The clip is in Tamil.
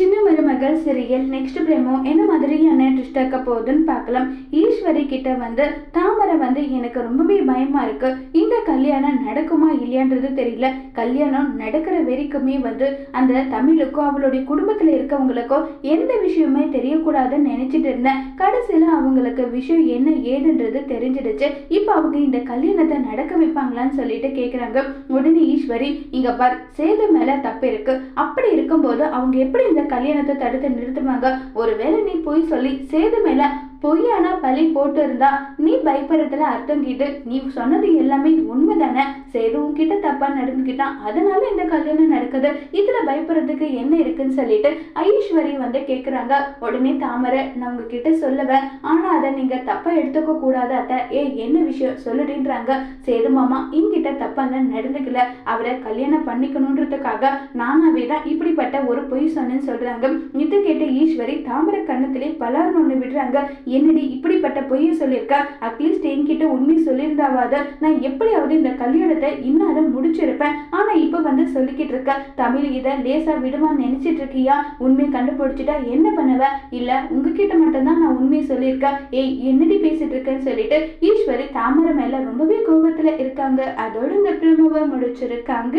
சின்ன மருமகள் சிறியல் நெக்ஸ்ட் பிரேமோ என்ன மாதிரியான ட்விஸ்ட் இருக்க போகுதுன்னு பார்க்கலாம். ஈஸ்வரி கிட்ட வந்து தாமரை வந்து எனக்கு ரொம்பவே பயமா இருக்கு. இந்த கல்யாணம் நடக்குமா இல்லையான்றது தெரியல. கல்யாணம் நடக்கிற வரைக்குமே வந்து அந்த தமிழுக்கோ அவளுடைய குடும்பத்தில் இருக்கவங்களுக்கோ எந்த விஷயமே தெரியக்கூடாதுன்னு நினைச்சிட்டு இருந்தேன். கடைசியில் அவங்களுக்கு விஷயம் என்ன ஏதுன்றது தெரிஞ்சிடுச்சு. இப்போ அவங்க இந்த கல்யாணத்தை நடக்க வைப்பாங்களான்னு சொல்லிட்டு கேட்குறாங்க உடனே ஈஸ்வரி இங்க பார் சேது மேல தப்பு இருக்கு. அப்படி இருக்கும்போது அவங்க எப்படி இந்த கல்யாணத்தை தடுத்து நிறுத்துவாங்க. ஒருவேளை நீ போய் சொல்லி சேது மேல பொய்யான பழி போட்டு இருந்தா நீ பயப்படுறதுல அர்த்தம் கேட்டு நீ சொன்னது எல்லாமே உண்மைதானே? சேது உன்கிட்ட தப்பா நடந்துக்கிட்டான். அதனால இந்த கல்யாணம் நடக்குது. இதுல பயப்படுறதுக்கு என்ன இருக்குன்னு சொல்லிட்டு ஐஸ்வரி வந்து கேக்குறாங்க. உடனே தாமரை நான் உங்ககிட்ட சொல்லுவேன். ஆனா அதை நீங்க தப்பா எடுத்துக்க கூடாது அத்தை. ஏ என்ன விஷயம்? சொல்லுடின்றாங்க. சேது மாமா இங்கிட்ட தப்பாலாம் நடந்துக்கல. அவரை கல்யாணம் பண்ணிக்கணுன்றதுக்காக நானாவே தான் இப்படிப்பட்ட ஒரு பொய் சொன்னேன்னு சொல்றாங்க. இது கேட்ட ஈஸ்வரி தாமரை கண்ணத்திலே பலார்னு ஒண்ணு விடுறாங்க. என்னடி இப்படிப்பட்ட பொய்யை சொல்லியிருக்க? அட்லீஸ்ட் என்கிட்ட உண்மை சொல்லியிருந்தாவது. நான் எப்படியாவது இந்த கல்யாணத்தை இன்னாரம் முடிச்சிருப்பேன். ஆனா இப்ப வந்து சொல்லிக்கிட்டு இருக்க தமிழ் இதை லேசா விடுவான்னு நினைச்சிட்டு இருக்கியா? உண்மை கண்டுபிடிச்சிட்டா என்ன பண்ணுவ? இல்ல உங்ககிட்ட மட்டும்தான் நான் உண்மையை சொல்லியிருக்கேன் ஏய் என்னடி பேசிட்டு இருக்கேன்னு சொல்லிட்டு ஈஸ்வரி தாமரை மேல ரொம்பவே கோபத்துல இருக்காங்க. அதோட இந்த பிரமவை முடிச்சிருக்காங்க.